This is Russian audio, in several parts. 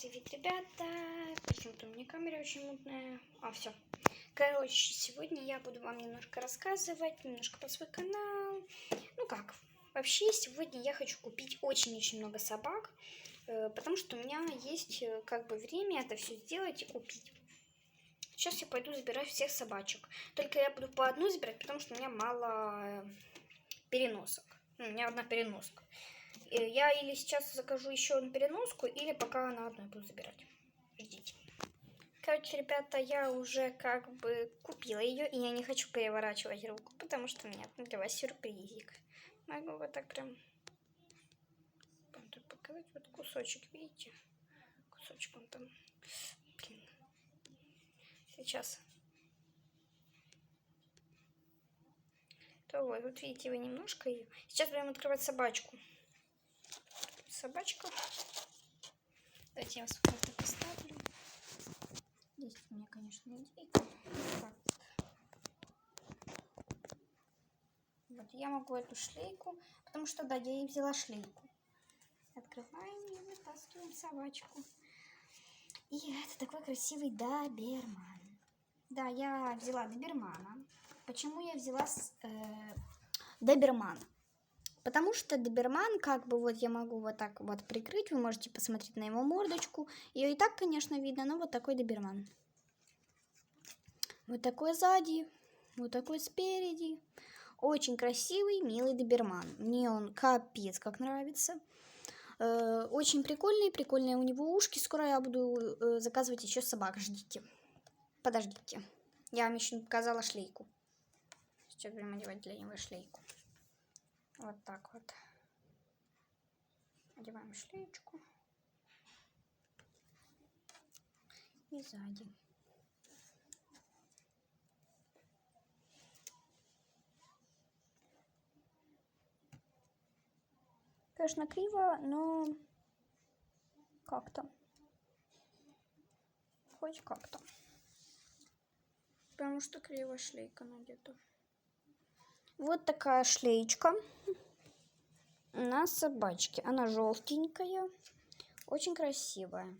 привет, ребята! Почему-то у меня камера очень мутная. А, все. Короче, сегодня я буду вам немножко рассказывать, немножко про свой канал. Ну как, вообще сегодня я хочу купить очень-очень много собак, э, потому что у меня есть э, как бы время это все сделать и купить. Сейчас я пойду забирать всех собачек. Только я буду по одной забирать, потому что у меня мало э, переносок. Ну, у меня одна переноска. Э, Я или сейчас закажу еще одну переноску, или пока на одной буду забирать. Ждите. Короче, ребята, я уже как бы купила ее, и я не хочу переворачивать руку, потому что у меня для вас сюрпризик. Могу вот так прям показать. Вот кусочек, видите? Кусочек он там. Блин. Сейчас. То вот, вот видите вы немножко ее. Сейчас будем открывать собачку собачка. Давайте я вас так поставлю. Здесь у меня, конечно, идейка. Вот, я могу эту шлейку, потому что, да, я ей взяла шлейку. Открываем и вытаскиваем собачку. И это такой красивый доберман. Да, я взяла добермана. Почему я взяла э, добермана? Потому что доберман, как бы вот я могу вот так вот прикрыть, вы можете посмотреть на его мордочку. Ее и так, конечно, видно, но вот такой доберман. Вот такой сзади, вот такой спереди. Очень красивый, милый доберман. Мне он капец как нравится. Э, очень прикольный, прикольные у него ушки. Скоро я буду э, заказывать еще собак. Ждите. Подождите. Я вам еще не показала шлейку. Сейчас будем одевать для него шлейку. Вот так вот. Одеваем шлеечку. И сзади. Конечно, криво, но как-то. Хоть как-то. Потому что криво шлейка надета. Вот такая шлеечка на собачке. Она желтенькая, очень красивая.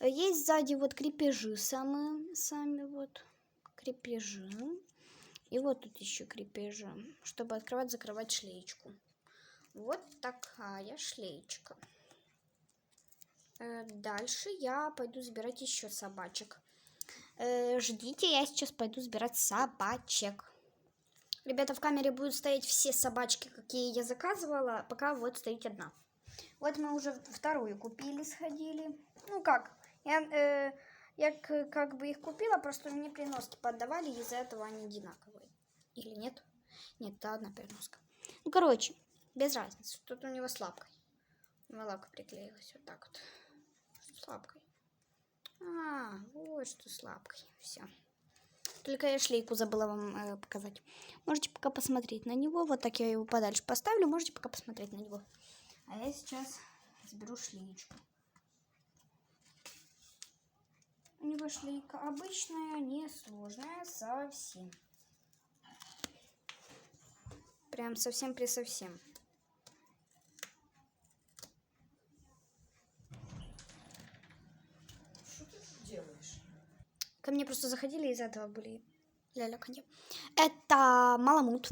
Есть сзади вот крепежи самые, сами вот крепежи. И вот тут еще крепежи, чтобы открывать-закрывать шлеечку. Вот такая шлеечка. Э, дальше я пойду забирать еще собачек. Э, ждите, я сейчас пойду забирать собачек. Ребята, в камере будут стоять все собачки, какие я заказывала, пока вот стоит одна. Вот мы уже вторую купили, сходили. Ну как, я, э, я как бы их купила, просто мне переноски поддавали, из-за этого они одинаковые. Или нет? Нет, это одна переноска. Ну, короче, без разницы. Тут у него с лапкой. Него лапка приклеилась вот так вот. С лапкой. А, вот что с лапкой. Все. Только я шлейку забыла вам э, показать. Можете пока посмотреть на него. Вот так я его подальше поставлю. Можете пока посмотреть на него. А я сейчас заберу шлеечку. У него шлейка обычная, несложная совсем. Прям совсем при совсем. Ко мне просто заходили, из этого были ляляканье. Это маламут.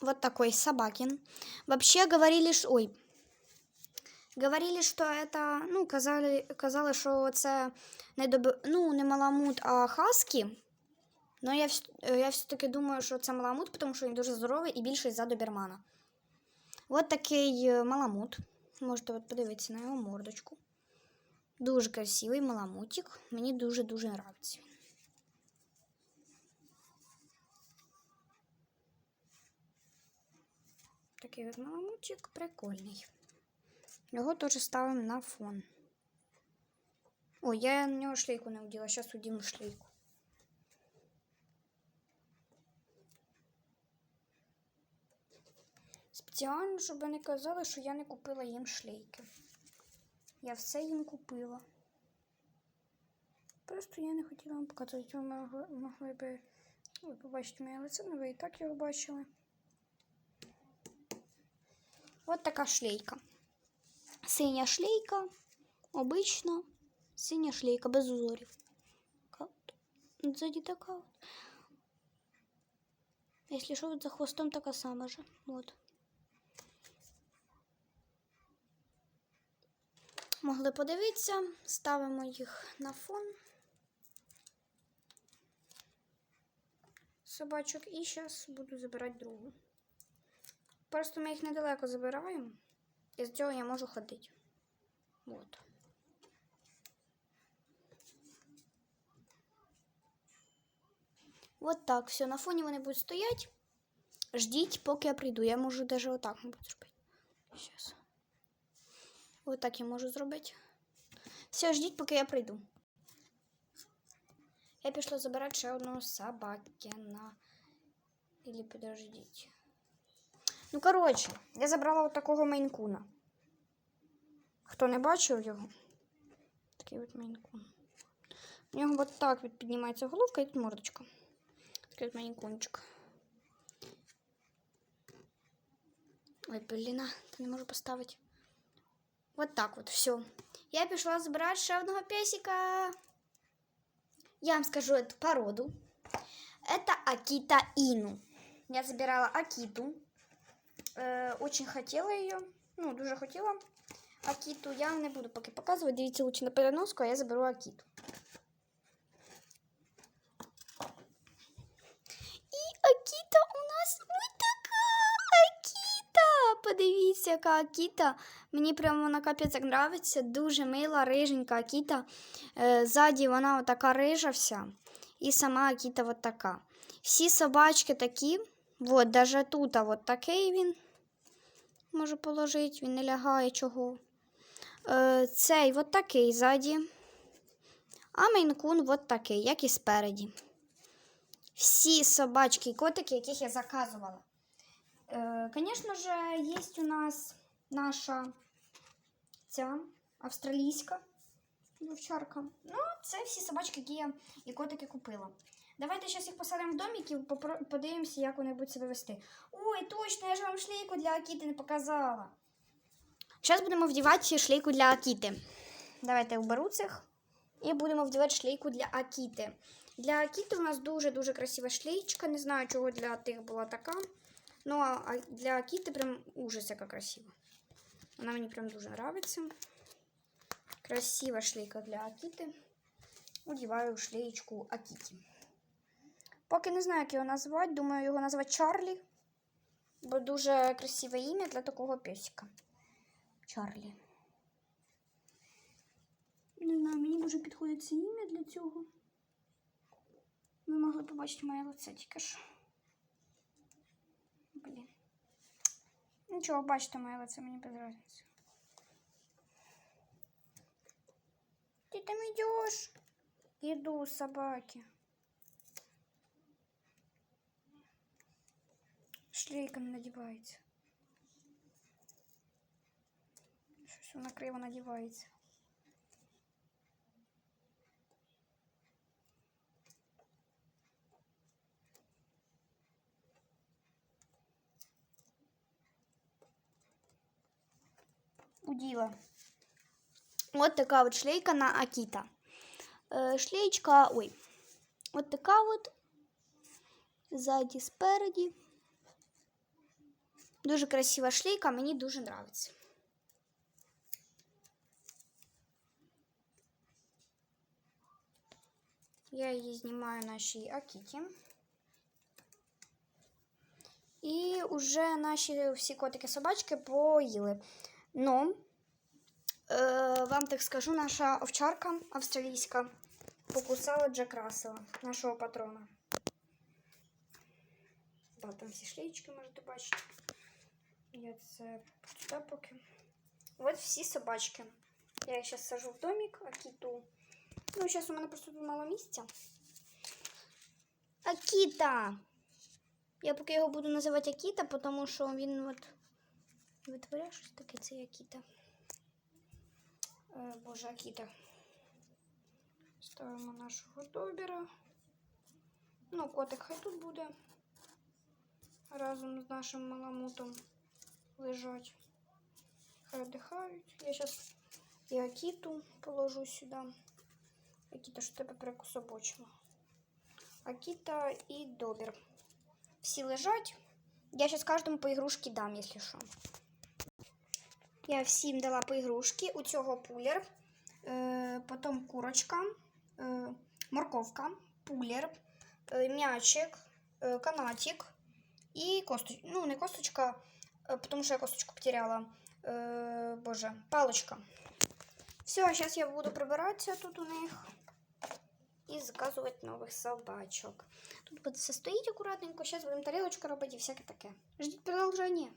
Вот такой собакин. Вообще говорили, что... Ой. Говорили, що это, ну, казали, казали, що це не доб... ну, не маламут, а хаски. Но я, я все-таки думаю, що це маламут, тому що він дуже здоровий і більший за добермана. От такий маламут. Можете от подивитися на його мордочку. Дуже красивий маламутик. Мені дуже-дуже подобається. Такий от маламутик прикольний. Його теж ставимо на фон. Ой, я на нього шлейку не вділа, зараз удіну шлейку. Спеціально, щоб не казали, що я не купила їм шлейки. Я все їм купила. Просто я не хотіла вам показати. Ви могли, ви побачити моє лице, але ви і так його бачили. От така шлейка. Синя шлейка, обична, Синя шлейка без узорів. От. Ззаді така от. Якщо що, за хвостом така сама же. Вот. Могли подивитися, ставимо їх на фон. Собачок і зараз буду забирати другу. Просто ми їх недалеко забираємо, і з цього я можу ходити. Вот. Вот так, все, на фоні вони будуть стоять. Ждіть, поки я прийду. Я можу навіть отак мабуть, зробити. Зараз. Ось так я можу зробити. Все, ждіть, поки я прийду. Я пішла забирати ще одного собакена. Или подождіть. Ну, коротше, я забрала от такого мейнкуна. Хто не бачив його? Такий от мейнкун. У нього от так от піднімається головка і тут мордочка. Такий от мейнкунчик. Ой, блін, а, не можу поставити. Вот так вот, все. Я пішла забирати ще одного песика. Я вам скажу эту породу. Это Акита Ину. Я забирала Акиту. Э, очень хотела ее. Ну, дуже хотела Акиту. Я не буду поки показувати. Дивіться лучше на переноску, а я заберу Акиту. І Акіта у нас ось така Акіта. Подивіться, яка Акіта. Мені прямо вона капець нравиться. Дуже мила, риженька Акіта. Е, ззаді вона така рижа вся. І сама Акіта от. Всі собачки такі. Вот, даже тут, а от такий він. Можу положити, він не лягає чого. Е, цей от такий ззаді. А мейнкун от такий, як і спереді. Всі собачки і котики, яких я заказувала. Е, Звісно ж, є у нас наша ця австралійська вівчарка. Ну, це всі собачки, які я і котики купила. Давайте зараз їх посадимо в домик і попро- подивимося, як вони будуть себе вести. Ой, точно, я ж вам шлейку для Акіти не показала. Зараз будемо вдівати шлейку для Акіти. Давайте уберу цих. І будемо вдівати шлейку для Акіти. Для Акіти у нас дуже-дуже красива шлейчка. Не знаю, чого для тих була така. Ну, а а для Акіти прям ужас, яка красива. Вона мені прям дуже подобається. Красива шлейка для Акіти. Одіваю шлеєчку Акіті. Поки не знаю, як його назвати. Думаю, його назвати Чарлі. Бо дуже красиве ім'я для такого песика. Чарлі. Не знаю, мені дуже підходить це ім'я для цього. Ви могли побачити моє лице тільки що. Блін. Нічого, бачите моє лице, мені без разниці. Ты там идешь? Иду, собаки. Шлейка не надівається. Щось вона криво надівається. Уділа. Вот такая вот шлейка на Акита. Э, шлеечка, ой, вот такая вот. Сзади, спереді. Дуже красива шлейка, мені дуже нравиться. Я її знімаю нашій Акіті. І вже наші всі котики-собачки поїли. Но Е, вам так скажу, наша овчарка австралійська покусала Джек Рассела, нашого патрона. Да, там всі шлеєчки можете бачити. Я це сюди поки. От всі собачки. Я їх зараз сажу в домик, Акіту. Ну, зараз у мене просто тут мало місця. Акіта! Я поки його буду називати Акіта, тому що він от витворяє щось таке, це Акіта. Е, Боже, Акіта. Ставимо нашого добіра. Ну, котик хай тут буде. Разом з нашим маламутом лежать. Хай віддихають. Я зараз І Акіту положу сюди. Акіта, що тебе прикусобочила. Акіта і Добір. Всі лежать. Я зараз кожному по ігрушки дам, якщо що. Я всім дала по ігрушки. У цього пулер, е, потім курочка, е, морковка, пулер, е, м'ячик, е, канатик і косточка. Ну, не косточка, е, тому що я косточку потеряла. Е, боже, палочка. Все, зараз я буду прибиратися тут у них і заказувати нових собачок. Тут буде все стоїть акуратненько. Зараз будемо тарілочку робити і всяке таке. Ждіть продовження.